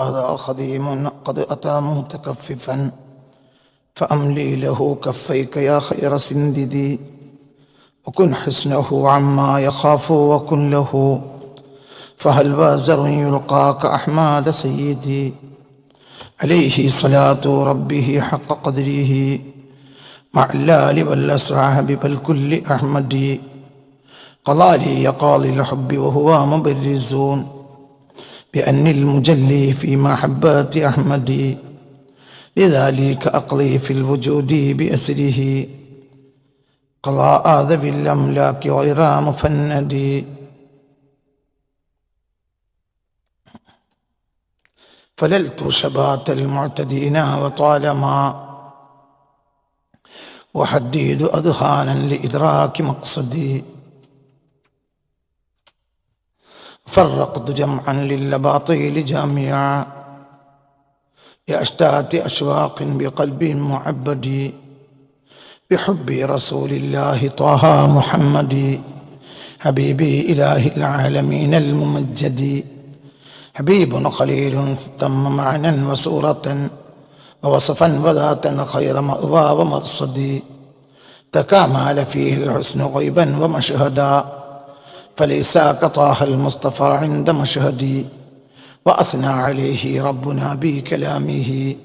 هذا خديم قد أتى متكففا فأملي له كفيك يا خير سنددي. وكن حسنه عما يخاف وكن له فهل بازر يلقى كأحمد سيدي. عليه صلاة ربه حق قدره مع اللال والأسعاب بل كل أحمد قضى لي قاضي الحب وهو مبرزون. بأن المجلي في محبات أحمد. لذلك أقضي في الوجود بأسره. قضاء ذوي الأملاك غير مفند. فللت شبات المعتدين وطالما. وحديد أذهانا لإدراك مقصدي. فرقت جمعا للباطيل جامعا لأشتات أشواق بقلب معبد بحب رسول الله طه محمد حبيبي إله العالمين الممجد حبيب خليل تم معنى وصورة ووصفا وذاتا خير مأوى ومرصد تكامل فيه الحسن غيبا ومشهدا فليس كطه المصطفى عند مشهدي وأثنى عليه ربنا بكلامه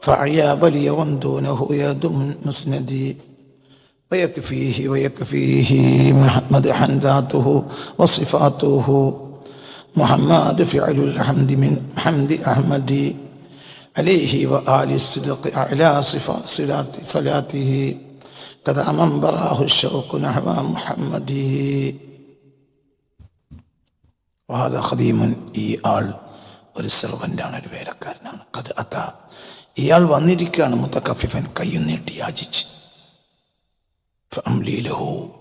فأعيا بليا دونه يدم مسندي. ويكفيه ويكفيه مدحا ذاته وصفاته محمد فعل الحمد من حمد أحمد. عليه وآل الصدق أعلى صفات صلاته كذا من براه الشوق نحو محمد. വാദ ഈ ആൾ ഒരു സെർവന്റാണ് ഒരു വേലക്കാരനാണ്. കഥ അത്ത ഇയാൾ വന്നിരിക്കുകയാണ് മുത്തക്കഫിഫൻ കയ്യും നീട്ടി യാചിച്ച്. അംലീലഹോ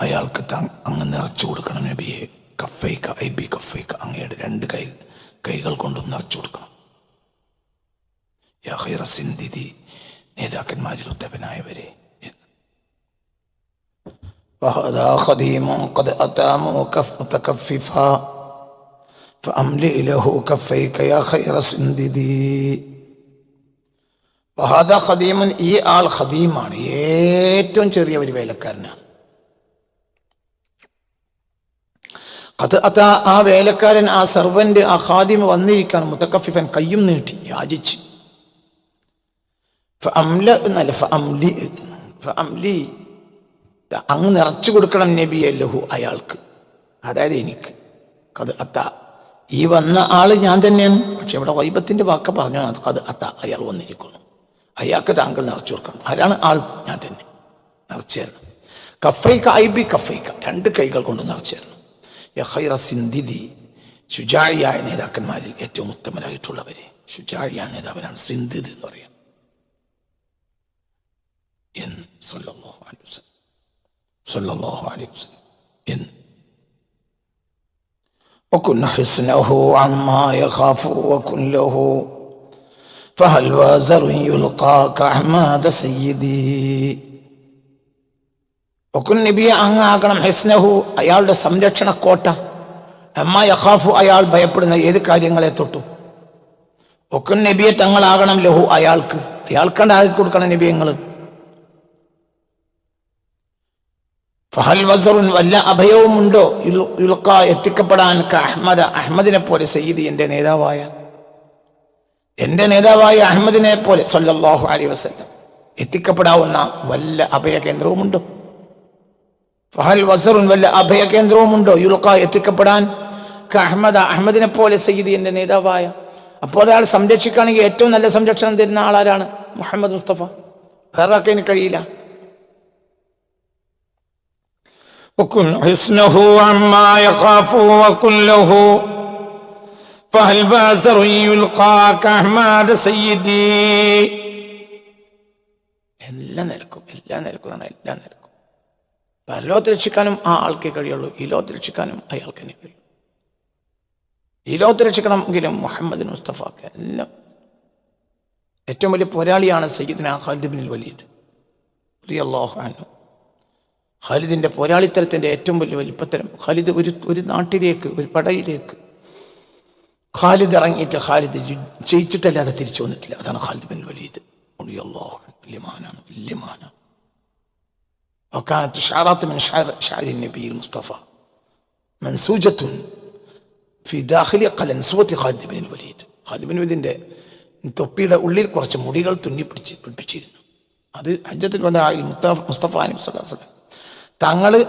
അയാൾക്ക് താ അങ്ങ് നിറച്ചു കൊടുക്കണം നബിയെ. കഫൈക്ക ഐ ബി കഫൈക്ക അങ്ങയുടെ രണ്ട് കൈ കൈകൾ കൊണ്ടും നിറച്ചു കൊടുക്കണം. യാഹൈറ സിന്ധിതി നേതാക്കന്മാരിൽ ഉത്തവനായവരെ وهذا خديم قد أتى متكففا فأملئ له كفيك يا خير سنددي وهذا خديم ഈ ആൾ ഖദീമാണ് ഏറ്റവും ചെറിയ ഒരു വേലക്കാരനാണ് അത് അതാ ആ വേലക്കാരൻ ആ സർവന്റ് ആ ഖാദിമ വന്നിരിക്കാൻ മുത്തക്കഫിഫൻ കയ്യും നീട്ടി യാചിച്ച് ഫഅംല എന്നല്ല ഫഅംലി ഫഅംലി അങ്ങ് നിറച്ചു കൊടുക്കണം നബിയെ ലഹു അയാൾക്ക്. അതായത് എനിക്ക്. കത് അത്ത. ഈ വന്ന ആൾ ഞാൻ തന്നെയാണ്. പക്ഷെ ഇവിടെ വൈബത്തിന്റെ വാക്ക പറഞ്ഞു കത് അത്ത. അയാൾ വന്നിരിക്കുന്നു. അയാൾക്ക് താങ്കൾ നിറച്ചു കൊടുക്കണം. ആരാണ് ആൾ? ഞാൻ തന്നെ. നിറച്ചു തരണം കഫൈക്ക ഐ ബി കഫൈക്ക രണ്ട് കൈകൾ കൊണ്ട് നിറച്ചു തരണം യഹൈറ സിന്ധിതി ശുചാഴിയായ നേതാക്കന്മാരിൽ ഏറ്റവും ഉത്തമരായിട്ടുള്ളവരെ. ശുചാഴിയായ നേതാവനാണ് സിന്ധിത് എന്ന് പറയുന്നത് എന്ന് സല്ലല്ലാഹു അലൈഹി വസല്ലം. സല്ലല്ലാഹു അലൈഹി വസല്ലം എന്ന് وكن حسنه عما يخاف وكن له فهل وازر يلقى كأحمد سيدي وكن നബി അങ്ങാകണം ഹിസ്നഹു അയാളുടെ സംരക്ഷണ കോട്ട അമ്മ യഖാഫു അയാൾ ഭയപ്പെടുന്ന ഏത് കാര്യങ്ങളെ തൊട്ടു ഒക്കുൻ നബിയെ തങ്ങളാകണം ലഹു അയാൾക്ക് അയാൾക്കണ്ടാക്കി കൊടുക്കണം നബി ഫഹൽ വസറുൻ വല്ല അഭയവുമുണ്ടോ? യുൽക്ക എത്തിക്കപ്പെടാൻ അഹമ്മദ് അഹമ്മദിനെ പോലെ സയ്യിദ് എന്റെ നേതാവായ. എന്റെ നേതാവായ അഹമ്മദിനെ പോലെ സല്ലല്ലാഹു അലൈഹി വസല്ലം എത്തിക്കപ്പെടാവുന്ന വല്ല അഭയ കേന്ദ്രവും ഉണ്ടോ ഫഹൽ വസറുൻ വല്ല അഭയ കേന്ദ്രവും കേന്ദ്രവുമുണ്ടോ? യുൽക്ക എത്തിക്കപ്പെടാൻ അഹമ്മദ് അഹമ്മദിനെ പോലെ സയ്യിദ് എന്റെ നേതാവായ. അപ്പോൾ ഒരാൾ സംരക്ഷിക്കുകയാണെങ്കിൽ ഏറ്റവും നല്ല സംരക്ഷണം തരുന്ന ആളാരാണ് മുഹമ്മദ് മുസ്തഫ. വേറെ ആർക്കതിന് കഴിയില്ല. وكن حسنه عما يخاف وكن له فهل بازر يلقى كأحمد سيدي എല്ലാ നിലക്കും എല്ലാ നിലക്കും എല്ലാ നിലക്കും പരലോകത്ത് രക്ഷിക്കാനും ആ ആൾക്കേ കഴിയുള്ളൂ ഈ ലോകത്ത് രക്ഷിക്കാനും അയാൾക്ക് തന്നെ കഴിയും ഈ ലോകത്ത് രക്ഷിക്കണമെങ്കിലും മുഹമ്മദ് മുസ്തഫാക്ക് എല്ലാം ഏറ്റവും വലിയ പോരാളിയാണ് സയ്യിദിന ഖാലിദ് ബിൻ വലീദ് അള്ളാഹു അൻഹു ഖാലിദിൻ്റെ പോരാളിത്തരത്തിൻ്റെ ഏറ്റവും വലിയ വലിപ്പത്തരം ഖാലിദ് ഒരു ഒരു നാട്ടിലേക്ക് ഒരു പടയിലേക്ക് ഖാലിദ് ഇറങ്ങിയിട്ട് ഖാലിദ് ജി- ജയിച്ചിട്ടല്ലാതെ തിരിച്ചു വന്നിട്ടില്ല അതാണ് ഖാലിദ് ബിൻ വലീദ് അള്ളാഹു വലിയമാനാണ് വലിയമാനാണ് وكانت شعرات من شعر شعر النبي المصطفى منسوجة في داخل قلنسوة خالد بن الوليد ഖാലിദ് ബിൻ വലീദിന്റെ തൊപ്പിയുടെ ഉള്ളിൽ കുറച്ച് മുടികൾ തുന്നി പിടിച്ച് പിടിപ്പിച്ചിരുന്നു അത് ഹജ്ജത്തിൽ വന്ന ആയിൽ മുസ്തഫ മുസ്തഫ അലി വസ്ലാം തങ്ങൾ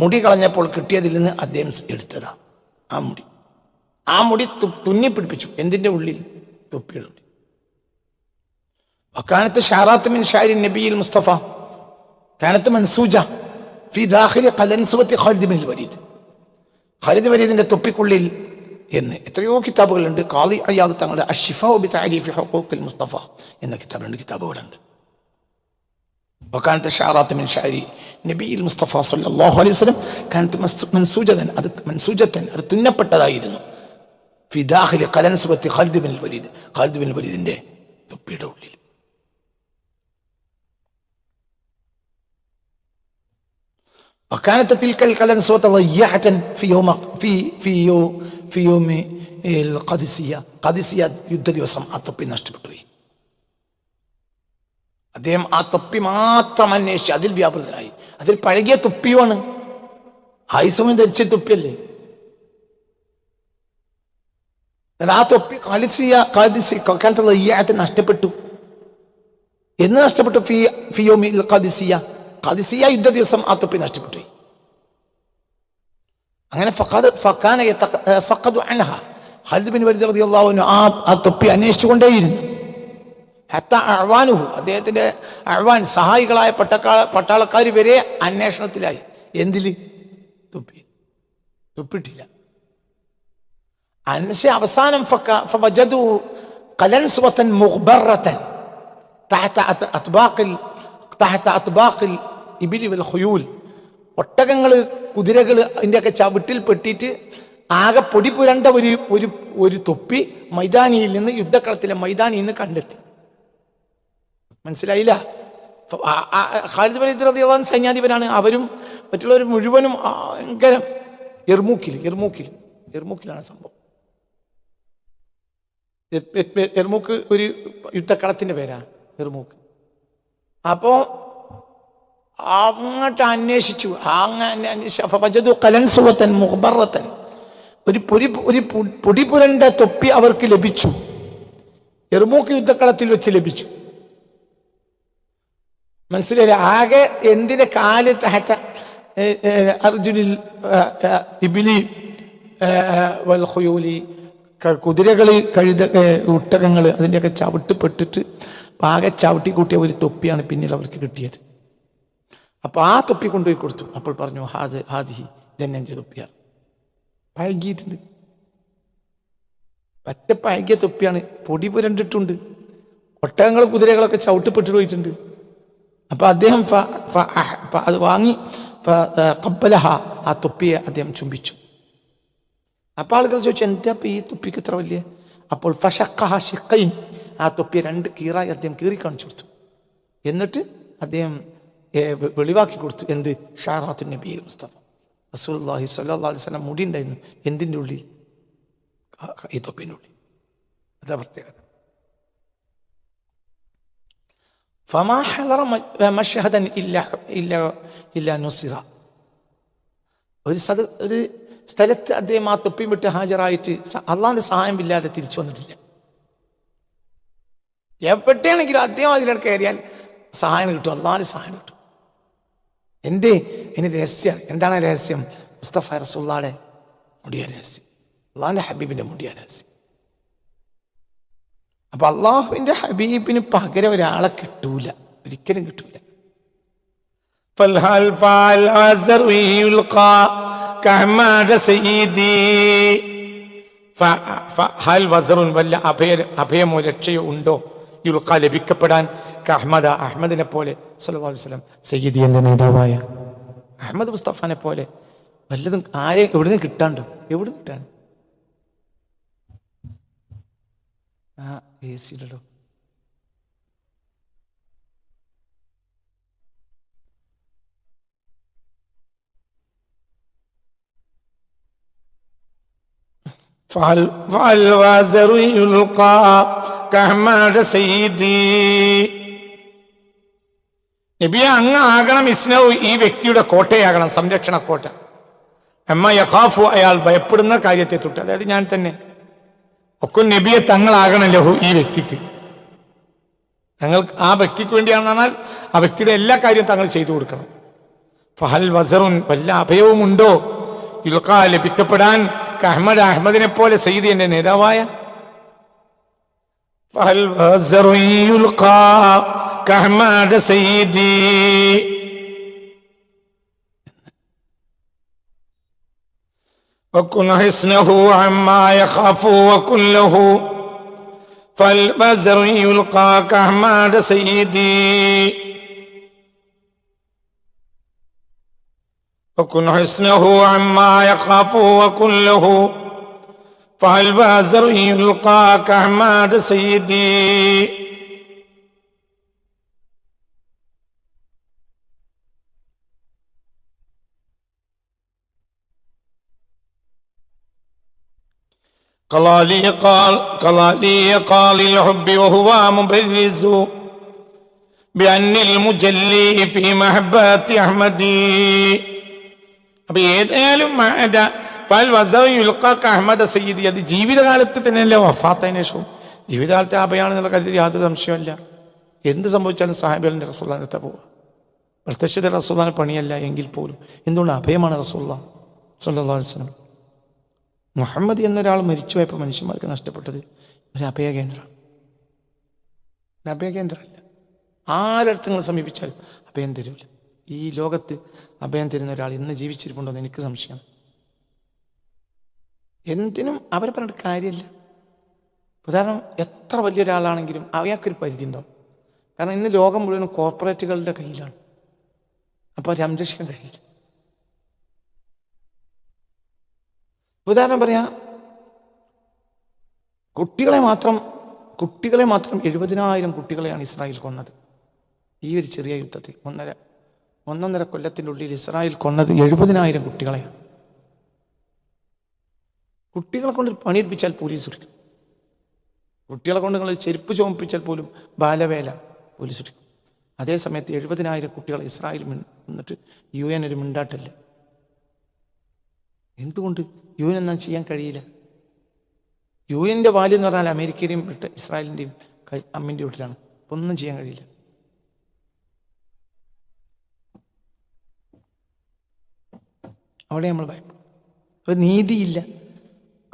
മുടി കളഞ്ഞപ്പോൾ കിട്ടിയതിൽ നിന്ന് അദ്ദേഹം എടുത്തതാണ് ആ മുടി. ആ മുടി തുന്നി പിടിപ്പിച്ചു. എന്തിന്റെ ഉള്ളിൽ? തുപ്പിയുണ്ട് ഉള്ളിൽ. ഷാറാത്ത് മിൻ ഷാരി നബിയിൽ മുസ്തഫ. കാനത്ത് മൻസൂജ. ഫി ദാഖിലി ഖലൻസുവത്തി ഖാലിദ് ബിൻ വലീദ്. ഖാലിദ് വലീദിന്റെ തൊപ്പിക്കുള്ളിൽ എന്ന് എത്രയോ കിതാബുകളുണ്ട്. ഖാലി അയ്യാദ് തങ്ങളുടെ അഷിഫ ഉബി താരിഫ് ഹഖൂഖുൽ മുസ്തഫ എന്ന കിതാബുണ്ട് കിതാബുകളുണ്ട്. വക്കാനത്ത് ഷാറാത്ത് മിൻ ഷാരി നബിയിൽ മുസ്തഫ സല്ലാഹു അലൈഹി സ്വലം കാനത്ത് മൻസൂജതൻ അത് മൻസൂജത്തൻ അത് തുന്നപ്പെട്ടതായിരുന്നു. ഫിദാഹിലെ കലൻസുബത്തി Khalid bin Walid Khalid bin വലീദിന്റെ തൊപ്പിയുടെ ഉള്ളിൽ. وكانت تلك الكلنسوة ضيعة في يوم في في في يوم القادسية قادسية യുദ്ധ ദിവസം ആ തൊപ്പി നഷ്ടപ്പെട്ടുപോയി അദ്ദേഹം ആ തൊപ്പി മാത്രം അന്വേഷിച്ച് അതിൽ വ്യാപൃതനായി. അതിൽ പഴകിയ തൊപ്പിയുമാണ്. ആയുസമയം ധരിച്ച തൊപ്പിയല്ലേ? ആ തൊപ്പി കാലിസിയ കാദിസി കൊക്കാനത്തുള്ള ഈ ആയിട്ട് നഷ്ടപ്പെട്ടു. എന്ന് നഷ്ടപ്പെട്ടു? ഫി ഫിയോമി കാദിസിയ കാദിസിയ യുദ്ധ ദിവസം ആ തൊപ്പി നഷ്ടപ്പെട്ടു. അങ്ങനെ ഫഖാദ് ഫഖാന ഫഖദ് അൻഹ. ഖാലിദ് ബിൻ വരിദ് റളിയല്ലാഹു അൻഹു ആ തൊപ്പി അന്വേഷിച്ചുകൊണ്ടേയിരുന്നു ഹത്ത അഴ്വാനുഹു അദ്ദേഹത്തിന്റെ അഴ്വാൻ സഹായികളായ പട്ടക്കാ പട്ടാളക്കാർ വരെ അന്വേഷണത്തിലായി. എന്തിൽ തുപ്പി തുപ്പിട്ടില്ല. അൻഷ അവസാനം കലൻസ്വത്തൻ മുഹ്ബറത്തൻ താഹത്ത അത്ബാഖിൽ താഹത്ത അത്ബാഖിൽ ഇബിലി വൽ ഹുയൂൽ ഒട്ടകങ്ങൾ കുതിരകൾ അതിന്റെയൊക്കെ ചവിട്ടിൽ പെട്ടിട്ട് ആകെ പൊടി പുരണ്ട ഒരു ഒരു ഒരു തൊപ്പി മൈതാനിയിൽ നിന്ന് യുദ്ധക്കളത്തിലെ മൈതാനിയിൽ നിന്ന് കണ്ടെത്തി. മനസ്സിലായില്ല. ഖാലിദ് ബലീദ് റളിയല്ലാഹു സൈന്യാധിപനാണ്. അവരും മറ്റുള്ളവർ മുഴുവനും ഭയങ്കര എർമൂക്കിൽ എർമൂക്കിൽ എർമൂക്കിലാണ് സംഭവം. എർമൂക്ക് ഒരു യുദ്ധക്കളത്തിന്റെ പേരാണ് എർമൂക്ക്. അപ്പോ അങ്ങോട്ട് അന്വേഷിച്ചു. അങ്ങനെ അന്വേഷിച്ചു. ഒരു പൊരി ഒരു പൊടിപുരണ്ട തൊപ്പി അവർക്ക് ലഭിച്ചു. എർമൂക്ക് യുദ്ധക്കളത്തിൽ വെച്ച് ലഭിച്ചു. മനസ്സിലായില്ല? ആകെ എന്തിന്റെ കാൽ ഏ, അർജുനിൽ ഇബിലി വൽഹുയൂലി കുതിരകൾ കഴുത ഒട്ടകങ്ങൾ അതിന്റെയൊക്കെ ചവിട്ടുപെട്ടിട്ട് ആകെ ചവിട്ടി കൂട്ടിയ ഒരു തൊപ്പിയാണ് പിന്നീട് അവർക്ക് കിട്ടിയത്. അപ്പോൾ ആ തൊപ്പി കൊണ്ടുപോയി കൊടുത്തു. അപ്പോൾ പറഞ്ഞു ഹാദ് ഹാദിഹി ഇതെന്നെ തൊപ്പിയാണ് പഴകിയിട്ടുണ്ട്. പറ്റ പഴകിയ തൊപ്പിയാണ്. പൊടി പുരണ്ടിട്ടുണ്ട്. ഒട്ടകങ്ങൾ കുതിരകളൊക്കെ ചവിട്ടിപ്പെട്ട് പോയിട്ടുണ്ട്. അപ്പൊ അദ്ദേഹം അത് വാങ്ങി കപ്പലഹ ആ, തൊപ്പിയെ അദ്ദേഹം ചുംബിച്ചു. അപ്പൊ ആളുകൾ ചോദിച്ചു എന്താ ഈ തൊപ്പിക്ക് ഇത്ര വലിയ അപ്പോൾ ഫഷക്കഹ ഷിഖൈൻ ആ തൊപ്പിയെ രണ്ട് കീറായി അദ്ദേഹം കീറി കാണിച്ചു കൊടുത്തു. എന്നിട്ട് അദ്ദേഹം വെളിവാക്കി കൊടുത്തു. എന്ത്? ഷാറാത്തു നബിയിൽ മുസ്തഫ. അസുല്ലാഹി സ്വല്ലല്ലാഹു അലൈഹി മുടി ഉണ്ടായിരുന്നു. എന്തിന്റെ ഉള്ളിൽ? ഈ തൊപ്പിന്റെ ഉള്ളിൽ. അതാ പ്രത്യേകത. ഫമാഹദൻ ഇല്ല ഇല്ല ഇല്ല നുസിറ ഒരു സ്ഥല ഒരു സ്ഥലത്ത് അദ്ദേഹം ആ തൊപ്പിയും വിട്ട് ഹാജരായിട്ട് അള്ളാഹിന്റെ സഹായമില്ലാതെ തിരിച്ചു വന്നിട്ടില്ല. എവിടെയാണെങ്കിലും അദ്ദേഹം അതിലേക്ക് കയറിയാൽ സഹായം കിട്ടും അള്ളാന്റെ സഹായം കിട്ടും. എന്റെ എന്റെ രഹസ്യം എന്താണ് രഹസ്യം? മുസ്തഫ റസൂള്ളാടെ മുടിയ രഹസ്യം. അള്ളാന്റെ ഹബീബിന്റെ മുടിയ രഹസ്യം. അപ്പം അള്ളാഹുവിന്റെ ഹബീബിന് പകരം ഒരാളെ കിട്ടൂല. ഒരിക്കലും കിട്ടൂല. വല്ല അഭയ അഭയമോ രക്ഷയോ ഉണ്ടോ? യുൽക്ക ലഭിക്കപ്പെടാൻ അഹമ്മദ അഹമ്മദിനെ പോലെ സല്ലു വസ്ലം സയ്യിദി എന്റെ നേതാവായ അഹമ്മദ് മുസ്തഫാനെ പോലെ വല്ലതും ആരെ എവിടുന്ന് കിട്ടാണ്ടോ? എവിടുന്ന് കിട്ടാണ്ട് ആ എ സിയിലോ فهل فالوازر يلقى كحماد سيدي നബിയെ അങ്ങ് ആകണം ഇസ്നവ് ഈ വ്യക്തിയുടെ കോട്ടയാകണം സംരക്ഷണ കോട്ട അമ്മ യഖാഫു അയാൾ ഭയപ്പെടുന്ന കാര്യത്തെ തൊട്ട് അതായത് ഞാൻ തന്നെ ഒക്കെ നബിയെ തങ്ങളാകണം ലഹു ഈ വ്യക്തിക്ക്. തങ്ങൾ ആ വ്യക്തിക്ക് വേണ്ടിയാണെന്നാൽ ആ വ്യക്തിയുടെ എല്ലാ കാര്യവും തങ്ങൾ ചെയ്തു കൊടുക്കണം. ഫഹൽ വസറുൻ വല്ല അഭയവും ഉണ്ടോ ഇൽക്ക ലഭിക്കപ്പെടാൻ അഹമ്മദ് അഹമ്മദിനെ പോലെ സയ്യിദ് എന്റെ നേതാവായ ഫഹൽ വസറുൻ وكن حسنه عما يخاف وكن له فالبزر يلقى كحماد سيدي. وكن حسنه عما يخاف وكن له فالبازر يلقى كحماد سيدي. قضى لي قال قضى لي قال الحب وهو مبرز بأن المجلي في محبة أحمدي അപ്പൊ ഏതായാലും മഅദ ഫൽ വസഉ യുൽഖാക അഹ്മദ സയ്യിദി അത് ജീവിതകാലത്ത് തന്നെയല്ലേ വഫാത്തതിന് ശേഷവും ജീവിതകാലത്തെ അഭയാണെന്നുള്ള കാര്യത്തിൽ യാതൊരു സംശയമില്ല എന്ത് സംഭവിച്ചാലും സാഹിബിന്റെ റസൂല്ലാനത്തെ പോവുക പ്രത്യക്ഷത്തെ റസൂല്ലാന പണിയല്ല എങ്കിൽ പോലും എന്തുകൊണ്ട് അഭയമാണ് റസൂല്ല സല്ലല്ലാഹു അലൈഹി വസല്ലം മുഹമ്മദ് എന്നൊരാൾ മരിച്ചുപോയപ്പോൾ മനുഷ്യന്മാർക്ക് നഷ്ടപ്പെട്ടത് ഒരു അഭയകേന്ദ്രമാണ് ഒരു അഭയകേന്ദ്രമല്ല ആരടുത്ത് നിങ്ങൾ സമീപിച്ചാലും അഭയം തരില്ല ഈ ലോകത്ത് അഭയം തരുന്ന ഒരാൾ ഇന്ന് ജീവിച്ചിരിപ്പുണ്ടോ എന്ന് എനിക്ക് സംശയമാണ്. എന്തിനും അവരെ പറഞ്ഞിട്ട് കാര്യമില്ല. ഉദാഹരണം എത്ര വലിയൊരാളാണെങ്കിലും അയാൾക്കൊരു പരിധി ഉണ്ടാവും. കാരണം ഇന്ന് ലോകം മുഴുവനും കോർപ്പറേറ്റുകളുടെ കയ്യിലാണ്. അപ്പോൾ സംരക്ഷിക്കാൻ കഴിയില്ല ഉദാഹരണം പറയാം കുട്ടികളെ മാത്രം കുട്ടികളെ മാത്രം എഴുപതിനായിരം കുട്ടികളെയാണ് ഇസ്രായേൽ കൊന്നത്. ഈ ഒരു ചെറിയ യുദ്ധത്തിൽ ഒന്നര ഒന്നൊന്നര കൊല്ലത്തിന്റെ ഉള്ളിൽ ഇസ്രായേൽ കൊന്നത് എഴുപതിനായിരം കുട്ടികളെയാണ്. കുട്ടികളെ കൊണ്ട് പണിയെടുപ്പിച്ചാൽ പോലീസ് എടുക്കും കുട്ടികളെ കൊണ്ട് നിങ്ങൾ ചെരുപ്പ് ചോമിപ്പിച്ചാൽ പോലും ബാലവേല പോലീസ് എടുക്കും അതേസമയത്ത് എഴുപതിനായിരം കുട്ടികളെ ഇസ്രായേൽ എന്നിട്ട് യു എൻ ഒരു മിണ്ടാട്ടല്ല? എന്തുകൊണ്ട്? യു എൻ എന്നാൽ ചെയ്യാൻ കഴിയില്ല. യു എന്റെ വാല്യം എന്ന് പറഞ്ഞാൽ അമേരിക്കയുടെയും ബ്രിട്ട ഇസ്രായേലിന്റെയും അമ്മിന്റെ വീട്ടിലാണ്. ഒന്നും ചെയ്യാൻ കഴിയില്ല. അവിടെ നമ്മൾ ഭയപ്പെടും. ഒരു നീതിയില്ല.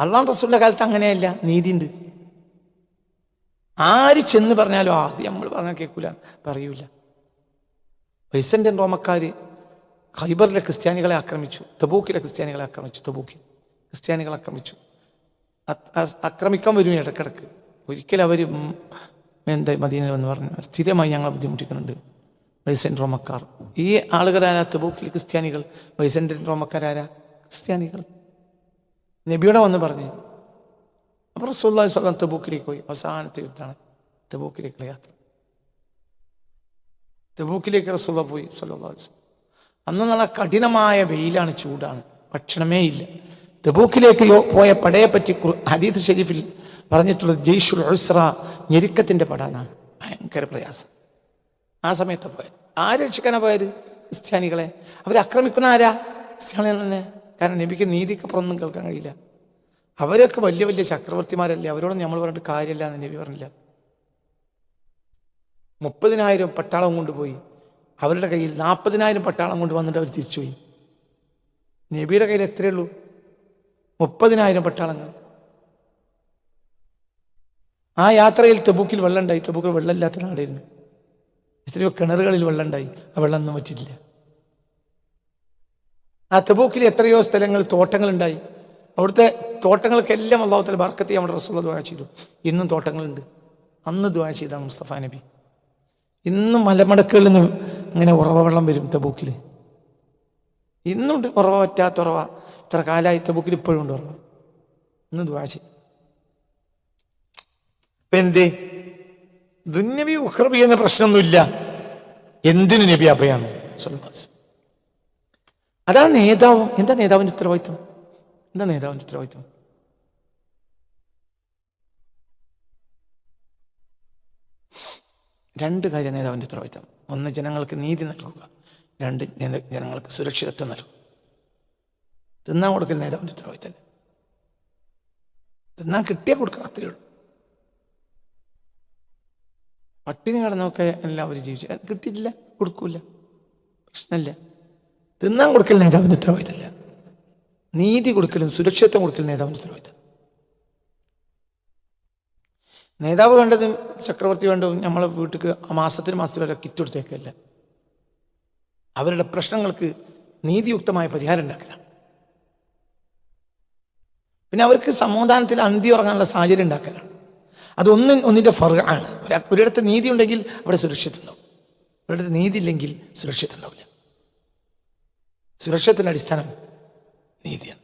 അള്ളാം റസൂലിന്റെ കാലത്ത് അങ്ങനെയല്ല. ഉണ്ട് ആര് ചെന്ന് പറഞ്ഞാലും ആദ്യം നമ്മൾ പറഞ്ഞാൽ കേൾക്കൂല പറയൂല. വൈസന്റെ റോമക്കാര് ഖൈബറിലെ ക്രിസ്ത്യാനികളെ ആക്രമിച്ചു. തബൂക്കിലെ ക്രിസ്ത്യാനികളെ ആക്രമിച്ചു. തബൂക്കിൽ ക്രിസ്ത്യാനികളെ ആക്രമിച്ചു. ആക്രമിക്കാൻ വരും ഇടക്കിടക്ക്. ഒരിക്കലും അവർ എന്താ മദീന എന്ന് പറഞ്ഞു സ്ഥിരമായി ഞങ്ങളെ ബുദ്ധിമുട്ടിക്കുന്നുണ്ട്. വൈസൻ റോമക്കാർ. ഈ ആളുകളാരാ? തബൂക്കിൽ ക്രിസ്ത്യാനികൾ. വൈസന്റൻ റോമക്കാരാരാ? ക്രിസ്ത്യാനികൾ. നബിയോടെ വന്ന് പറഞ്ഞു. അപ്പോൾ റസൂല്ലാ സ്വലം തബൂക്കിലേക്ക് പോയി. അവസാനത്തെ യുദ്ധമാണ് തബൂക്കിലേക്കുള്ള യാത്ര. തബൂക്കിലേക്ക് റസൂള്ള പോയി. വസല്ലം അന്ന് നല്ല കഠിനമായ വെയിലാണ് ചൂടാണ്. ഭക്ഷണമേ ഇല്ല. തബൂക്കിലേക്ക് പോയ പടയെ പറ്റി ഹദീദ് ഷെരീഫിൽ പറഞ്ഞിട്ടുള്ളത് ജയ്ഷുൽ ഉസ്ര ഞെരുക്കത്തിന്റെ പടാന്നാണ്. ഭയങ്കര പ്രയാസം. ആ സമയത്ത് പോയത്. ആര് രക്ഷിക്കാനാ പോയത്? ക്രിസ്ത്യാനികളെ. അവർ ആക്രമിക്കുന്ന ആരാ? ക്രിസ്ത്യാനികൾ തന്നെ. കാരണം നബിക്ക് നീതിക്കപ്പുറമൊന്നും കേൾക്കാൻ കഴിയില്ല. അവരൊക്കെ വലിയ വലിയ ചക്രവർത്തിമാരല്ലേ? അവരോടൊന്നും നമ്മൾ പറഞ്ഞിട്ട് കാര്യമില്ല എന്ന് നബി പറഞ്ഞില്ല. മുപ്പതിനായിരം പട്ടാളം കൊണ്ടുപോയി. അവരുടെ കയ്യിൽ നാൽപ്പതിനായിരം പട്ടാളം കൊണ്ട് വന്നിട്ട് അവർ തിരിച്ചുപോയി. നബിയുടെ കയ്യിൽ എത്രയേ ഉള്ളൂ? മുപ്പതിനായിരം പട്ടാളങ്ങൾ. ആ യാത്രയിൽ തെബൂക്കിൽ വെള്ളം ഉണ്ടായി തെബൂക്കിൽ വെള്ളമില്ലാത്ത നാടായിരുന്നു. എത്രയോ കിണറുകളിൽ വെള്ളം ഉണ്ടായി ആ വെള്ളം ഒന്നും പറ്റില്ല ആ തെബൂക്കിൽ എത്രയോ സ്ഥലങ്ങൾ തോട്ടങ്ങൾ ഉണ്ടായി അവിടുത്തെ തോട്ടങ്ങൾക്കെല്ലാം അള്ളാഹുത്തല ബർക്കത്തി നമ്മുടെ റസൂള്ള ദ്വാ ചെയ്തു. ഇന്നും തോട്ടങ്ങളുണ്ട്. അന്ന് ദ്വാ ചെയ്താണ് മുസ്തഫാ നബി. ഇന്നും മലമടക്കുകളിൽ നിന്ന് ഇങ്ങനെ ഉറവ വെള്ളം വരും തബൂക്കിൽ ഇന്നുണ്ട് ഉറവ പറ്റാത്ത ഉറവ. ഇത്ര കാലമായി തബൂക്കിൽ ഇപ്പോഴും ഉണ്ട് ഉറവ. ഇന്ന് ദ്വാശി ഇപ്പൊ എന്തേ? ദുന്യബി ഉഹ്റബി എന്ന പ്രശ്നമൊന്നുമില്ല. എന്തിനു നബി അഭയാണ്? അതാ. നേതാവും. എന്താ നേതാവിന്റെ ഉത്തരവാദിത്വം? എന്താ നേതാവിന്റെ ഉത്തരവാദിത്വം? രണ്ട് കാര്യം നേതാവിന്റെ ഉത്തരവാദിത്തം. ഒന്ന് ജനങ്ങൾക്ക് നീതി നൽകുക. രണ്ട് ജനങ്ങൾക്ക് സുരക്ഷിതത്വം നൽകുക. തിന്നാൻ കൊടുക്കൽ നേതാവിന്റെ ഉത്തരവാദിത്തം തിന്നാൻ കിട്ടിയ കൊടുക്കണം അത്രയേ ഉള്ളൂ. പട്ടിണി കടന്നൊക്കെ എല്ലാവരും ജീവിച്ചു കിട്ടിയില്ല കൊടുക്കൂല. പ്രശ്നമില്ല. തിന്നാൻ കൊടുക്കൽ നേതാവിന്റെ ഉത്തരവാദിത്തമല്ല നീതി കൊടുക്കലും സുരക്ഷിതത്വം കൊടുക്കലും നേതാവിന്റെ ഉത്തരവാദിത്തം. നേതാവ് വേണ്ടതും ചക്രവർത്തി വേണ്ടതും നമ്മളെ വീട്ടിക്ക് ആ മാസത്തിന് മാസത്തിൽ വരെ കിറ്റ് കൊടുത്തേക്കല്ല. അവരുടെ പ്രശ്നങ്ങൾക്ക് നീതിയുക്തമായ പരിഹാരം ഉണ്ടാക്കില്ല പിന്നെ അവർക്ക് സമാധാനത്തിൽ അന്തി ഉറങ്ങാനുള്ള സാഹചര്യം ഉണ്ടാക്കല്ല അതൊന്നും ഒന്നിന്റെ ഒരാ- ഒരിടത്ത് നീതി ഉണ്ടെങ്കിൽ അവിടെ സുരക്ഷിതം ഉണ്ടാവും ഒരിടത്ത് നീതി ഇല്ലെങ്കിൽ സുരക്ഷിതം ഉണ്ടാവില്ല സുരക്ഷത്തിന്റെ അടിസ്ഥാനം നീതിയാണ്.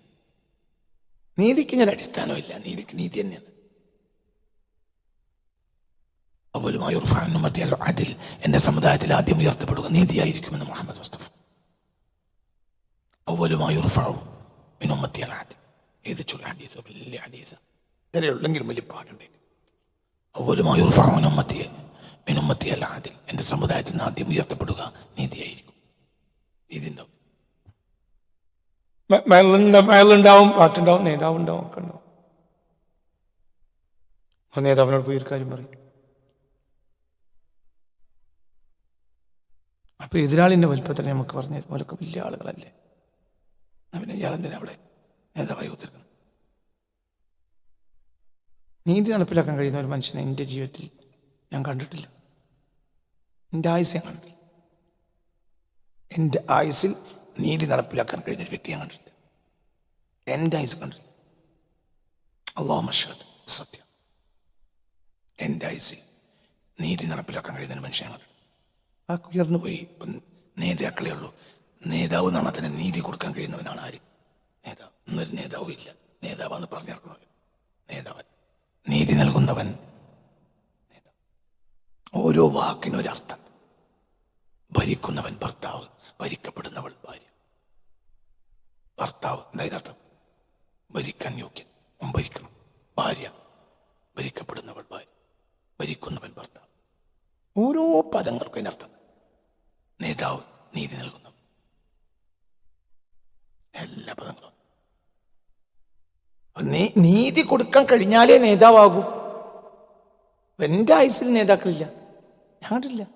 നീതിക്ക് ഞാൻ അടിസ്ഥാനമില്ല. നീതിക്ക് നീതി തന്നെയാണ് അവലുമായി ഉറഫാനുമതി അതിൽ എന്റെ സമുദായത്തിൽ ആദ്യം ഉയർത്തപ്പെടുക നീതിയായിരിക്കുമെന്ന് മുഹമ്മദ് മുസ്തഫ. അവലുമായി ഉറഫാവും മിനുമത്തി അൽ ആദ്യം. വലിയ പാടുണ്ട്. അവലുമായി ഉറഫാവുനുമത്തി മിനുമത്തി അൽ ആദിൽ എന്റെ സമുദായത്തിൽ നിന്ന് ആദ്യം ഉയർത്തപ്പെടുക നീതിയായിരിക്കും. നീതിണ്ടാവും മേലുണ്ടാവും പാട്ടുണ്ടാവും നേതാവ് ഉണ്ടാവും ഒക്കെ ഉണ്ടാവും. നേതാവിനോട് പോയി ഒരു കാര്യം പറയും. അപ്പൊ എതിരാളിന്റെ വലിപ്പത്തിന് നമുക്ക് പറഞ്ഞു അവരൊക്കെ വലിയ ആളുകളല്ലേ? അവനെ ഇയാളെന്തിനാ അവിടെ നേതാവായി ഒത്തിരിക്കണം നീതി നടപ്പിലാക്കാൻ കഴിയുന്ന ഒരു മനുഷ്യനെ എന്റെ ജീവിതത്തിൽ ഞാൻ കണ്ടിട്ടില്ല. എന്റെ ആയുസ് ഞാൻ കണ്ടിട്ടില്ല. എന്റെ ആയുസിൽ നീതി നടപ്പിലാക്കാൻ കഴിയുന്ന ഒരു വ്യക്തി ഞാൻ കണ്ടിട്ടില്ല. എന്റെ ആയുസ് കണ്ടിട്ടില്ല. അള്ളാഹ് മഷാദ് സത്യം. എന്റെ ആയുസിൽ നീതി നടപ്പിലാക്കാൻ കഴിയുന്ന ഒരു മനുഷ്യൻ ഞാൻ കണ്ടിട്ടില്ല. ആ ഉയർന്നു പോയി. ഇപ്പം നേതാക്കളേ ഉള്ളൂ. നേതാവ് എന്നാണ് അതിന് നീതി കൊടുക്കാൻ കഴിയുന്നവനാണ് ആര്? നേതാവ്. ഇന്നൊരു നേതാവും ഇല്ല. നേതാവെന്ന് പറഞ്ഞിറക്കണമല്ലോ നേതാവൻ. നീതി നൽകുന്നവൻ നേതാവ്. ഓരോ വാക്കിനൊരർത്ഥം ഭരിക്കുന്നവൻ ഭർത്താവ് ഭരിക്കപ്പെടുന്നവൾ ഭാര്യ. ഭർത്താവ്. എന്തായതിനർത്ഥം ഭരിക്കാൻ യോഗ്യൻ. ഭരിക്കണം. ഭാര്യ. ഭരിക്കപ്പെടുന്നവൾ ഭാര്യ. ഭരിക്കുന്നവൻ ഭർത്താവ്. ഓരോ പദങ്ങൾക്കും അതിനർത്ഥം. നേതാവ് നീതി നൽകുന്നു. എല്ലാ പദങ്ങളും. നീതി കൊടുക്കാൻ കഴിഞ്ഞാലേ നേതാവാകൂ. എന്റെ ആയുസിൽ നേതാക്കളില്ല. കണ്ടില്ല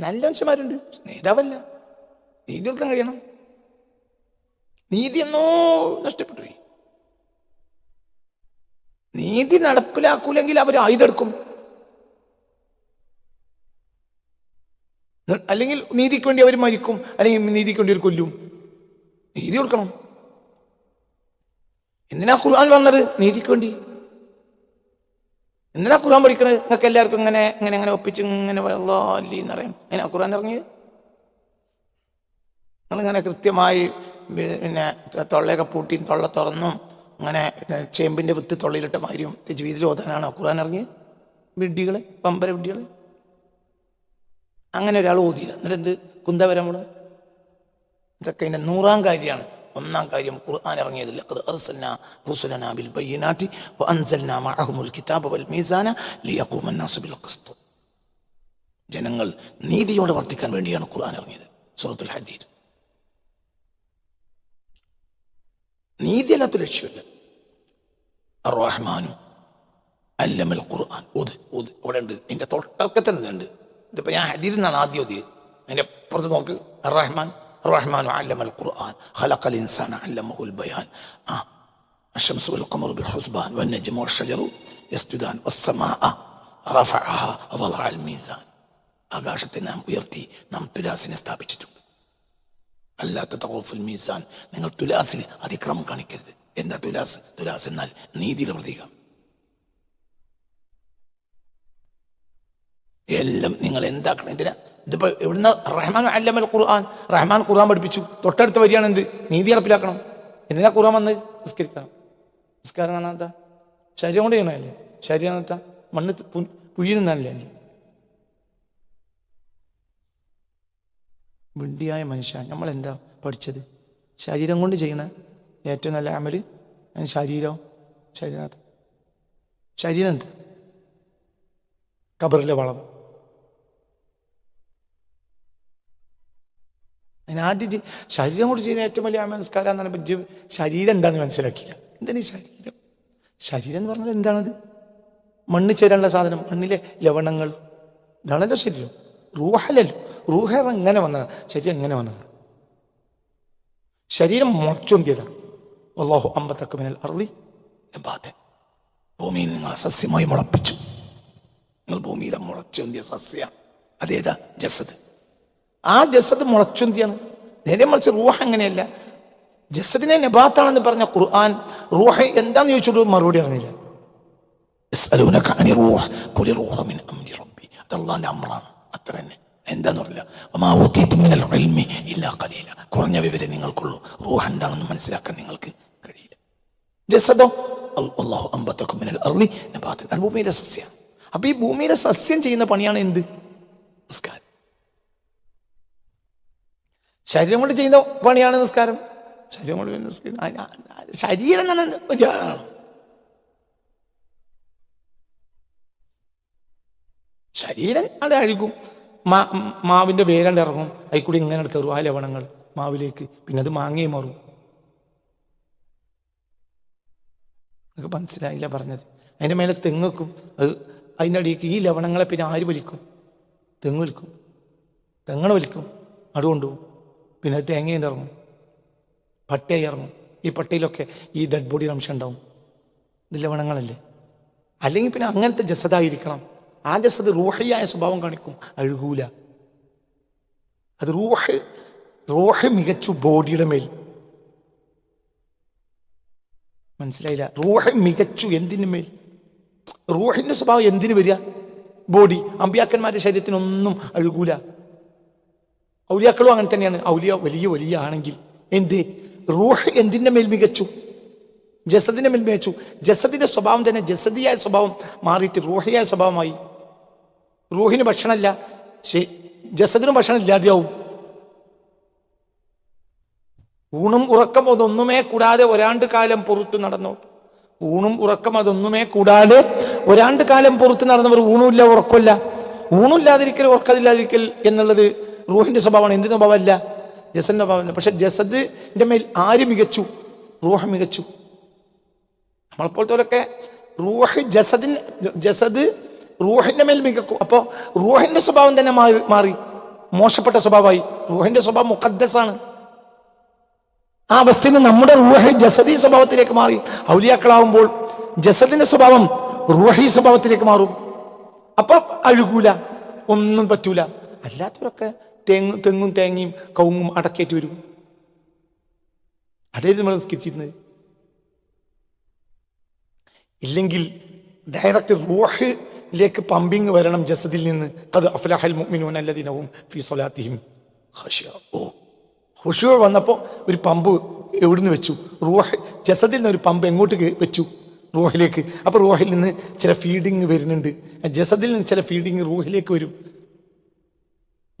നല്ല മനുഷ്യന്മാരുണ്ട് നേതാവല്ല. നീതി കൊടുക്കാൻ കഴിയണം. നീതി എന്നോ നഷ്ടപ്പെട്ടു നീതി നടപ്പിലാക്കൂലെങ്കിൽ അവർ ആയുധെടുക്കും അല്ലെങ്കിൽ നീതിക്ക് വേണ്ടി അവർ മരിക്കും അല്ലെങ്കിൽ നീതിക്ക് വേണ്ടി അവർ കൊല്ലും. നീതി കൊടുക്കണം. എന്തിനാ ഖുർആൻ വന്നത്? നീതിക്ക് വേണ്ടി. എന്തിനാ ഖുർആൻ പഠിക്കണത്? നിങ്ങൾക്ക് എല്ലാവർക്കും ഇങ്ങനെ ഇങ്ങനെ ഇങ്ങനെ ഒപ്പിച്ച് ഇങ്ങനെ അല്ലി എന്നറിയാം അതിനാ ഖുർആൻ ഇറങ്ങിയത്? നിങ്ങളിങ്ങനെ കൃത്യമായി പിന്നെ തൊള്ളയൊക്കെ പൂട്ടി തൊള്ള തുറന്നും അങ്ങനെ ചേമ്പിന്റെ വിത്ത് തൊള്ളയിലിട്ട മാതിരിയും ജീവിതത്തിൽ ഓതാനാണ് ഖുർആൻ ഇറങ്ങിയത്? വിഡ്ഢികളെ പമ്പര വിഡ്ഢികളെ. അങ്ങനെ ഒരാൾ ഓതിയില്ല. എന്നിട്ട് എന്ത് കുന്തവരമ്മൾ ഇതൊക്കെ ഇതിന്റെ നൂറാം കാര്യമാണ്. ഒന്നാം കാര്യം ഖുർആൻ ഇറങ്ങിയതില്ല അത് അർസൽന റുസുലന ബിൽ ബയ്യനാറ്റി അൻസൽന മഅഹുൽ കിതാബ വൽ മീസാന ലിയഖൂമൻ നാസ് ബിൽ ഖിസ്ത്. ജനങ്ങൾ നീതിയോടെ വർത്തിക്കാൻ വേണ്ടിയാണ് ഖുർആൻ ഇറങ്ങിയത്. സൂറത്തുൽ ഹജീർ നീതിയല്ലാത്ത ലക്ഷ്യമില്ല. റഹ്മാനു അല്ലമൽ ഖുർആൻ. ഉദ് ഉദ് ഇവിടെ ഉണ്ട് നിന്റെ തൊട്ടൽക്കത്തന്നെ ഉണ്ട് ഇതിപ്പോൾ ഞാൻ ഹദീദിൽ നിന്നാണ് ആദ്യം ഇത് അതിന്റെ അപ്പുറത്ത് നോക്ക്. റഹ്മാൻ റഹ്മാൻ അല്ലമൽ ഖുർആൻ ഹലഖൽ ഇൻസാൻ അല്ലമഹുൽ ബയാൻ. ആ അഷംസ് വൽ ഖമർ ബിൽ ഹുസ്ബാൻ വൻ നജ്മു വഷജറു യസ്ജുദാൻ വസ്സമാഅ റഫഅഹ വളഅ അൽ മീസാൻ. ആകാശത്തെ നാം ഉയർത്തി നാം തുലാസിനെ സ്ഥാപിച്ചിട്ടുണ്ട്. അല്ലാത്ത തഖോഫുൽ മീസാൻ നിങ്ങൾ തുലാസിൽ അതിക്രമം കാണിക്കരുത്. എന്താ തുലാസ്? തുലാസ് എന്നാൽ നീതിയുടെ പ്രതീകം. എല്ലാം നിങ്ങൾ എന്താക്കണം? എന്തിനാ? ഇതിപ്പോ എവിടുന്ന റഹ്മാൻ അല്ലമൽ ഖുർആൻ? റഹ്മാൻ ഖുർആൻ പഠിപ്പിച്ചു. തൊട്ടടുത്ത വരിയാണ് എന്ത്? നീതി നടപ്പിലാക്കണം. എന്തിനാ ഖുർആൻ വന്ന് നിസ്കരിക്കണം? നിസ്കാരം എന്ന് എന്താ? ശരീരം കൊണ്ട് ചെയ്യണമല്ലേ ശരീരം എന്താ? മണ്ണ് പുഴിയുന്നല്ലേ അല്ലേ വിണ്ടിയായ മനുഷ്യ നമ്മൾ എന്താ പഠിച്ചത്? ശരീരം കൊണ്ട് ചെയ്യണ ഏറ്റവും നല്ല അമൽ ശരീരം ശരീരത്ത് ശരീരം എന്താ? കബറിലെ വളം. അതിനാദ്യം ആദ്യം ശരീരം കൊണ്ട് ചെയ്യുന്ന ഏറ്റവും വലിയ നമസ്കാരം എന്ന് പറയുമ്പോൾ ശരീരം എന്താണെന്ന് മനസ്സിലാക്കിയില്ല. എന്താണ് ഈ ശരീരം? ശരീരം എന്ന് പറഞ്ഞാൽ എന്താണത്? മണ്ണ് ചേരാനുള്ള സാധനം മണ്ണിലെ ലവണങ്ങൾ. ഇതാണല്ലോ ശരീരം. റൂഹലല്ലോ റൂഹ എങ്ങനെ വന്നതാണ് ശരീരം എങ്ങനെ വന്നതാണ് ശരീരം മുളച്ചൊന്തിയതാണ് അള്ളാഹു അമ്പത്തക്ക് മിനൽ അറുതി ഭൂമിയിൽ നിങ്ങൾ സസ്യമായി മുളപ്പിച്ചു. നിങ്ങൾ ഭൂമിയിലെ മുളച്ചൊന്തിയ സസ്യ. അതേതാ? ജസദ്. ആ ജസദ് മുളച്ചുന്തിയാണ്. നേരെ മറിച്ച് റൂഹ് അങ്ങനെയല്ല. ജസദിനെ നബാത്താണെന്ന് പറഞ്ഞ ഖുർആൻ റൂഹ് എന്താന്ന് ചോദിച്ചോ മറുപടി അറിഞ്ഞില്ല. അതല്ലാന്റെ അമ്രാണ്. അത്ര തന്നെ. എന്താന്ന് പറഞ്ഞില്ല ഇല്ലാ കലയില്ല കുറഞ്ഞ വിവരം നിങ്ങൾക്കുള്ളൂ. റൂഹ് എന്താണെന്ന് മനസ്സിലാക്കാൻ നിങ്ങൾക്ക് കഴിയില്ല. ജസദോ അള്ളാഹു അമ്പത്തൊക്കെ മിനൽ അർലി നബാത്തിൻ. അത് ഭൂമിയിലെ സസ്യമാണ് അപ്പൊ ഈ ഭൂമിയിലെ സസ്യം ചെയ്യുന്ന പണിയാണ് എന്ത്? നമസ്കാരം ശരീരം കൊണ്ട് ചെയ്യുന്ന പണിയാണ് നിസ്കാരം. ശരീരം കൊണ്ട് നിസ്കാരം. ശരീരം തന്നെ ശരീരം അവിടെ അഴുകും. മാ മാവിന്റെ വേരണ്ട് ഇറങ്ങും. അതിൽ ഇങ്ങനെ കയറും ആ ലവണങ്ങൾ മാവിലേക്ക്. പിന്നെ അത് മാങ്ങയും മാറും. നിങ്ങൾക്ക് മനസ്സിലായില്ല പറഞ്ഞത്. അതിന്റെ മേലെ തെങ്ങിക്കും അത് അതിന്റെ അടിയിലേക്ക് ഈ ലവണങ്ങളെ പിന്നെ ആര് വലിക്കും? തെങ്ങ് വലിക്കും. തെങ്ങണ വലിക്കും. അത് കൊണ്ടുപോകും. പിന്നെ അത് തേങ്ങയും ഇറങ്ങും പട്ടയായി ഇറങ്ങും. ഈ പട്ടയിലൊക്കെ ഈ ഡെഡ് ബോഡി അംശം ഉണ്ടാവും. ഇത് ലവണങ്ങളല്ലേ അല്ലെങ്കിൽ പിന്നെ അങ്ങനത്തെ ജസദായിരിക്കണം. ആ ജസദ് റൂഹയായ സ്വഭാവം കാണിക്കും. അഴുകൂല. അത് റൂഹ് റൂഹ് മികച്ചു ബോഡിയുടെ മേൽ. മനസ്സിലായില്ല? റൂഹ് മികച്ചു എന്തിനു മേൽ? റൂഹിന്റെ സ്വഭാവം എന്തിനു വരിക? ബോഡി അമ്പിയാക്കന്മാരുടെ ശരീരത്തിനൊന്നും അഴുകൂല. ഔലിയാക്കളും അങ്ങനെ തന്നെയാണ്. ഔലിയ വലിയ വലിയ ആണെങ്കിൽ എന്ത്? റൂഹ് എന്തിന്റെ മേൽ മികച്ചു? ജസദിന്റെ മേൽ മികച്ചു. ജസദിന്റെ സ്വഭാവം തന്നെ ജസദിയായ സ്വഭാവം മാറിയിട്ട് റൂഹിയായ സ്വഭാവമായി. റൂഹിന് ഭക്ഷണമില്ല. ജസദിനും ഭക്ഷണം ഇല്ലാതെയാവും. ഊണും ഉറക്കം അതൊന്നുമേ കൂടാതെ ഒരാണ്ട് കാലം പുറത്ത് നടന്നു ഊണും ഉറക്കം അതൊന്നുമേ കൂടാതെ ഒരാണ്ട് കാലം പുറത്ത് നടന്നവർ ഊണുമില്ല ഉറക്കമില്ല. ഊണില്ലാതിരിക്കൽ ഉറക്കമില്ലാതിരിക്കൽ എന്നുള്ളത് റൂഹിന്റെ സ്വഭാവമാണ്. എന്തിന്റെ സ്വഭാവമല്ല? ജസദിന്റെ സ്വഭാവമല്ല. പക്ഷെ ജസദിന്റെ മേൽ ആര് മികച്ചു? റൂഹ് മികച്ചു. നമ്മളെപ്പോലത്തെ റൂഹ് ജസദിന് ജസദ് റൂഹിന്റെ മേൽ മികക്കും. അപ്പോൾ റൂഹിന്റെ സ്വഭാവം തന്നെ മാറി മാറി. മോശപ്പെട്ട സ്വഭാവമായി. റൂഹിന്റെ സ്വഭാവം മുഖദ്സാണ് ആ അവസ്ഥയിൽ നിന്ന് നമ്മുടെ റൂഹ് ജസദി സ്വഭാവത്തിലേക്ക് മാറി. ഔലിയാക്കളാവുമ്പോൾ ജസദിന്റെ സ്വഭാവം റൂഹി സ്വഭാവത്തിലേക്ക് മാറും. അപ്പൊ അഴുകൂല. ഒന്നും പറ്റൂല. അല്ലാത്തവരൊക്കെ തെങ്ങ് തെങ്ങും തേങ്ങയും കവുങ്ങും അടക്കേറ്റ് വരും. അതേ നമ്മൾ സ്കിച്ചിരുന്നത് ഇല്ലെങ്കിൽ ഡയറക്റ്റ് റൂഹിലേക്ക് പമ്പിങ് വരണം ജസദിൽ നിന്ന്. അത് അഫ്ലാഹൽ മുഅ്മിനൂന അല്ലദീനഹും ഫീ സ്വലാത്തിഹിം ഹഷ്യ ഓ ഖുശൂ വന്നപ്പോൾ ഒരു പമ്പ് എവിടുന്ന് വെച്ചു? റൂഹ് ജസദിൽ നിന്ന് ഒരു പമ്പ് എങ്ങോട്ട് വെച്ചു? റൂഹിലേക്ക്. അപ്പോൾ റൂഹിൽ നിന്ന് ചില ഫീഡിങ് വരുന്നുണ്ട്. ജസദിൽ നിന്ന് ചില ഫീഡിങ് റൂഹിലേക്ക് വരും.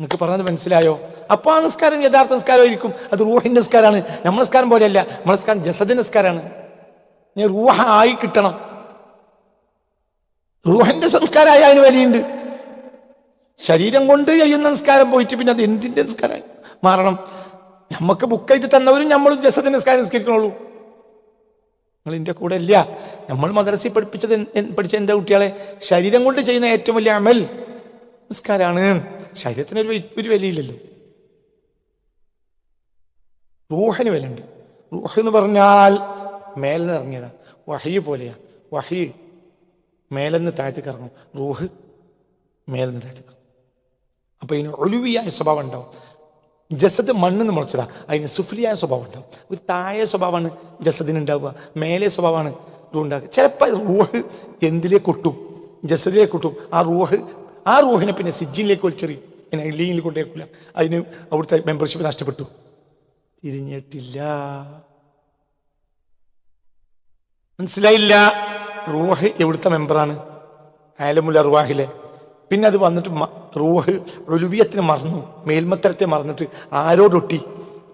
നിങ്ങൾക്ക് പറഞ്ഞത് മനസ്സിലായോ? അപ്പോൾ ആ നിസ്കാരം യഥാർത്ഥ നിസ്കാരമായിരിക്കും അത് റൂഹിന്റെ നിസ്കാരമാണ്. നമ്മൾ നിസ്കാരം പോലെയല്ല. നിസ്കാരം ജസദ് നിസ്കാരമാണ്. ഞാൻ റൂഹ ആയി കിട്ടണം. റൂഹന്റെ സംസ്കാരമായ അതിന് വിലയുണ്ട് ശരീരം കൊണ്ട് ചെയ്യുന്ന നിസ്കാരം പോയിട്ട് പിന്നെ അത് എന്തിന്റെ നിസ്കാരമായി മാറണം. നമുക്ക് ബുക്ക് തന്നവരും നമ്മളും ജസദ് നിസ്കാരം നിസ്കരിക്കണുള്ളൂ. നിങ്ങൾ എന്റെ കൂടെ ഇല്ല. നമ്മൾ മദ്രസയിൽ പഠിപ്പിച്ചത് പഠിച്ച എന്താ കുട്ടികളെ? ശരീരം കൊണ്ട് ചെയ്യുന്ന ഏറ്റവും വലിയ അമൽ നിസ്കാരാണ് ശരീരത്തിന് ഒരു ഒരു വിലയില്ലല്ലോ. റൂഹന് വിലയുണ്ട്. റൂഹ് എന്ന് പറഞ്ഞാൽ മേലെന്ന് ഇറങ്ങിയതാ. വഹി പോലെയാ. വഹി മേലെന്ന് താഴത്തേക്ക് ഇറങ്ങും. റൂഹ് മേലെന്ന് താഴത്തേക്ക് ഇറങ്ങും. അപ്പൊ ഇതിന് ഒലുവിയായ സ്വഭാവം ഉണ്ടാവും. ജസദ് മണ്ണെന്ന് മുളച്ചതാ. അതിന് സുഫലിയായ സ്വഭാവം ഉണ്ടാവും. ഒരു താഴെ സ്വഭാവമാണ് ജസദിന് ഉണ്ടാവുക. മേലെ സ്വഭാവമാണ് ഉണ്ടാക്കുക. ചിലപ്പോൾ റൂഹ് എന്തിലേക്ക് കൊട്ടും. ജസദിലേക്ക് കൊട്ടും. ആ റൂഹ് ആ റൂഹിനെ പിന്നെ സിജിലേക്ക് വലിച്ചെറിയും പിന്നെ ലീഗിൽ കൊണ്ടേക്കില്ല അതിന് അവിടുത്തെ മെമ്പർഷിപ്പ് നഷ്ടപ്പെട്ടു. തിരിഞ്ഞിട്ടില്ല. മനസ്സിലായില്ല. റൂഹ് എവിടുത്തെ മെമ്പറാണ് ആലമുൽ റുവാഹിലെ പിന്നെ അത് വന്നിട്ട് റൂഹ് ഒലുവിയത്തിന് മറന്നു. മേൽമത്തരത്തെ മറന്നിട്ട് ആരോടൊട്ടി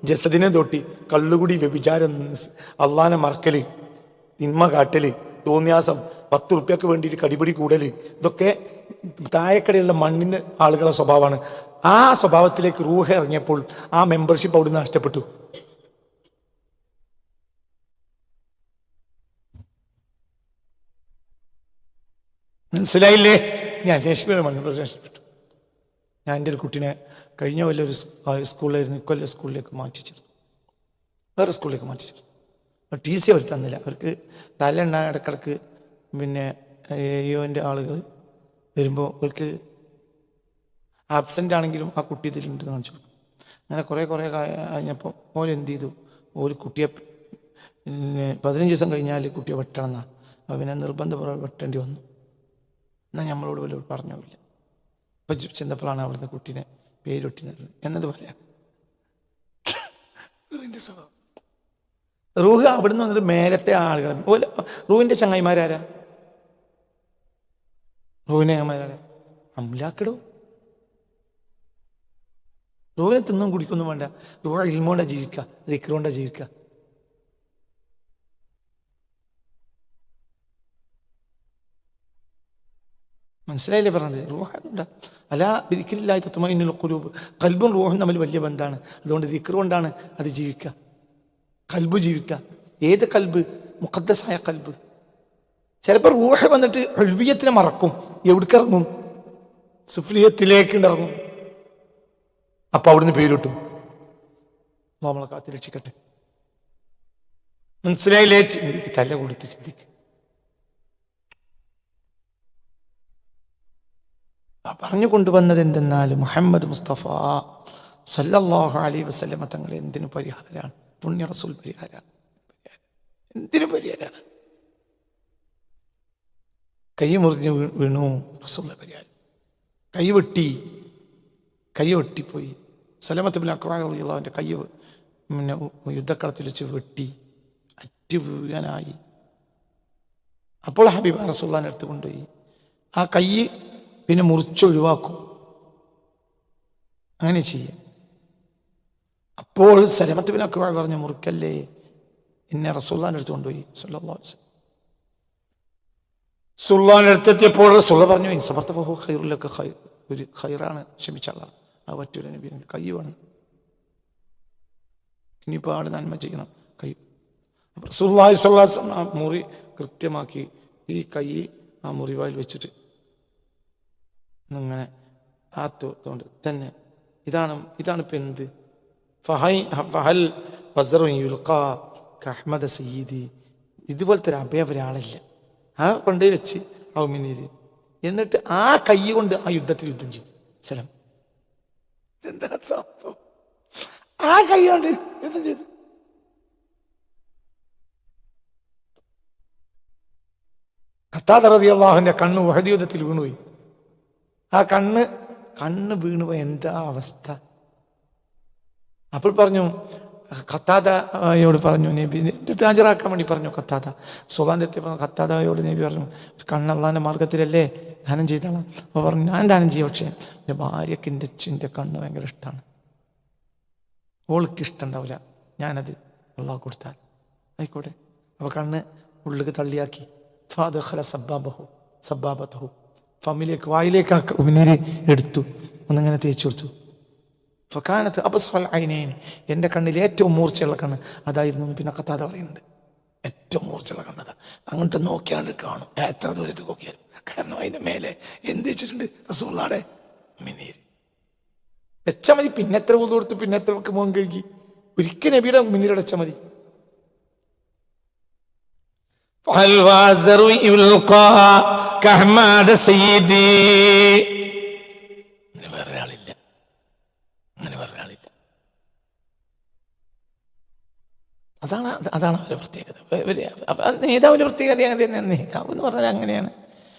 ജസദിനെ തൊട്ടി. കള്ളുകുടി വ്യഭിചാരം അള്ളാനെ മറക്കൽ തിന്മ കാട്ടൽ തോന്നിയാസം പത്ത് റുപ്യക്ക് വേണ്ടിയിട്ട് കടിപിടി കൂടൽ ഇതൊക്കെ താഴെക്കടയുള്ള മണ്ണിന് ആളുകളുടെ സ്വഭാവമാണ്. ആ സ്വഭാവത്തിലേക്ക് റൂഹ ഇറങ്ങിയപ്പോൾ ആ മെമ്പർഷിപ്പ് അവിടുന്ന് നഷ്ടപ്പെട്ടു. മനസ്സിലായില്ലേ? ഞാൻ അന്വേഷിക്കുന്ന മെമ്പർഷിപ്പ് നഷ്ടപ്പെട്ടു. ഞാൻ എന്റെ ഒരു കുട്ടീനെ കഴിഞ്ഞ കൊല്ലം ഒരു സ്കൂളിലായിരുന്നു ഇക്കൊല്ലം സ്കൂളിലേക്ക് മാറ്റിച്ചിരുന്നു. വേറെ സ്കൂളിലേക്ക് മാറ്റിച്ചിരുന്നു. ടി സി അവർ തന്നില്ല. അവർക്ക് തലെണ്ണ ഇടക്കിടക്ക് പിന്നെ അയ്യോന്റെ ആളുകൾ വരുമ്പോൾ അവർക്ക് ആബ്സെന്റ് ആണെങ്കിലും ആ കുട്ടി ഇതിലുണ്ട് കാണിച്ചു അങ്ങനെ കുറേ കുറേ കഴിഞ്ഞപ്പോൾ ഓൻ എന്ത് ചെയ്തു? ഒരു കുട്ടിയെ പിന്നെ പതിനഞ്ച് ദിവസം കഴിഞ്ഞാൽ കുട്ടിയെ വെട്ടണം പിന്നെ നിർബന്ധപൂർവം വെട്ടേണ്ടി വന്നു. എന്നാൽ നമ്മളോട് വലിയ പറഞ്ഞില്ല ഇപ്പം ചെന്നപ്പോഴാണ് അവിടുന്ന് കുട്ടീനെ പേരൊട്ടി നൽകുന്നത് എന്നത് പറയാം. റൂഹിന്റെ സ്വഭാവം. റൂഹ് അവിടുന്ന് വന്നിട്ട് മേലത്തെ ആളുകൾ റൂഹിന്റെ ചങ്ങായിമാരാരാ? ചങ്ങായിമാരാരാ അമ്മലാക്കടോ റൂഹിനെ തിന്നും കുടിക്കൊന്നും വേണ്ട. റോഹ ഇൽമോണ്ട ജീവിക്കുക ദിക്രോണ്ട ജീവിക്ക. മനസ്സിലായില്ലേ പറഞ്ഞത്? റൂഹുണ്ട് അല ദിക്റില്ലായി തത്വമൈനുള്ള കുലൂബ് കൽബും റൂഹും തമ്മിൽ വലിയ ബന്ധമാണ് അതുകൊണ്ട് ദിക്ർ അത് ജീവിക്കുക കൽബ് ജീവിക്കുക ഏത് കൽബ്? മുഖദ്ദസായ കൽബ്. ചിലപ്പോൾ റൂഹ വന്നിട്ട് ഒഴിവിയത്തിനെ മറക്കും. എവിടേക്കിറങ്ങും? സുഫ്ലിയത്തിലേക്ക് ഇറങ്ങും അപ്പൊ അവിടുന്ന് പേരിട്ടു. നമ്മളെ കാത്തി രക്ഷിക്കട്ടെ. മനസ്സിലായില്ലേ? ചിന്തിക്ക് തല കൊടുത്ത് ചിന്തിക്ക്. പറഞ്ഞു കൊണ്ടുവന്നത് എന്തെന്നാൽ മുഹമ്മദ് മുസ്തഫ സല്ലല്ലാഹു അലൈഹി വസല്ലമ തങ്ങൾ എന്തിനു പരിഹാരമാണ് പുണ്യ റസൂൽ പരിഹാരമാണ് എന്തിനു പരിഹാരമാണ് കൈ മുറിഞ്ഞ് വീണു. പരിഹാരം കൈ വെട്ടി. കൈ വെട്ടിപ്പോയി. സലമത്ത് ബിൻ അക്ബാറിന്റെ കൈ പിന്നെ യുദ്ധക്കളത്തിൽ വെച്ച് വെട്ടി. അറ്റു വീഴാനായി. അപ്പോൾ ഹബീബ റസൂള്ളാൻ അടുത്ത് കൊണ്ടുപോയി. ആ കൈ പിന്നെ മുറിച്ചൊഴിവാക്കും അങ്ങനെ ചെയ്യാം. അപ്പോൾ സലമത്ത് അക്രാഹ് പറഞ്ഞ് മുറിക്കല്ലേ? എന്നെ റസൂള്ളാൻ അടുത്ത് കൊണ്ടുപോയി. സല്ലല്ലാഹു അലൈഹി എടുത്തെത്തിയപ്പോൾ സുള്ള പറഞ്ഞു ഇൻസബർത്ത ബഹു ഖൈറുലൊക്കെ ഖൈ ഒരു ഖൈറാണ് ക്ഷമിച്ചാളാണ് ആ പറ്റൂല നബി കൈ വേണം. ഇനിയിപ്പോൾ ആട് നന്മ ചെയ്യണം കൈ. അപ്പോൾ സുല്ലാഹി സ്വല്ലാസ് ആ മുറി കൃത്യമാക്കി ഈ കൈ ആ മുറിവായിൽ വെച്ചിട്ട് ഇങ്ങനെ ആ തോണ്ട് തന്നെ ഇതാണ് ഇതാണ് ഇപ്പം എന്ത്? ഫഹൈ ഫഹൽ ബസറു യുൽഖാ കഹ്മദ സയ്യിദി. ഇതുപോലത്തെ ഒരു അഭയം ആ കൊണ്ടേ വെച്ച് ഔമിനീര് എന്നിട്ട് ആ കൈ കൊണ്ട് ആ യുദ്ധത്തിൽ യുദ്ധം ചെയ്യും. എന്താ സംഭവം? ആ കൈ കൊണ്ട് യുദ്ധം ചെയ്തു. ഖത്താദറതി അള്ളാഹുവിന്റെ കണ്ണ് വഹദി യുദ്ധത്തിൽ വീണുപോയി. ആ കണ്ണ് കണ്ണ് വീണുപോയി എന്താ അവസ്ഥ? അപ്പോൾ പറഞ്ഞു ഖത്താദയോട് പറഞ്ഞു നബി ഹാജരാക്കാൻ വേണ്ടി പറഞ്ഞു ഖത്താദ സുഖാന്റെ എത്തിയപ്പോൾ ഖത്താദയോട് നബി പറഞ്ഞു കണ്ണ് മാർഗത്തിലല്ലേ ദാനം ചെയ്താളാം? അപ്പോൾ പറഞ്ഞു ഞാൻ ദാനം ചെയ്യും പക്ഷേ എന്റെ ഭാര്യയ്ക്ക് എന്റെ എന്റെ കണ്ണ് ഭയങ്കര ഇഷ്ടമാണ് ഓൾക്ക് ഇഷ്ടമുണ്ടാവില്ല ഞാനത് അള്ളാഹ് കൊടുത്താൽ. ആയിക്കോട്ടെ. അപ്പോൾ കണ്ണ് ഉള്ളിലേക്ക് തള്ളിയാക്കി. ഫാദഹല സബ്ബാബഹു സബ്ബാബത്തഹു. ഫമിലേക്ക് വായിലേക്ക് ഉമിനീര് എടുത്തു. ഒന്നിങ്ങനെ തേച്ചു കൊടുത്തു. ഫക്കാനത്ത് അബസ്റൽ ഐനൈൻ എൻ്റെ കണ്ണിൽ ഏറ്റവും മൂർച്ചയുള്ള കണ്ണ് അതായിരുന്നു എന്ന് പിന്നെ കത്താതെ പറയുന്നുണ്ട് ഏറ്റവും മൂർച്ചയുള്ള കണ്ണത അങ്ങോട്ട് നോക്കിയാണ്ട് കാണും എത്ര ദൂരത്ത് നോക്കിയാലും കാരണം അതിൻ്റെ മേലെ എന്ത് വെച്ചിട്ടുണ്ട് റസൂള്ളാടെ മിനീര് വെച്ചാൽ മതി പിന്നെ എത്ര ഊത് കൊടുത്ത് പിന്നെ എത്ര ഒക്കെ മുഖം കഴുകി ഒരിക്കൽ നബിയുടെ മിനീരടച്ച മതി فالوازر يلقى كحماد سيدي അതാണ് അതാണ് അവരുടെ പ്രത്യേകത. നേതാവിന്റെ പ്രത്യേകത അങ്ങനെ തന്നെയാണ്. നേതാവ് എന്ന് പറഞ്ഞാൽ അങ്ങനെയാണ്.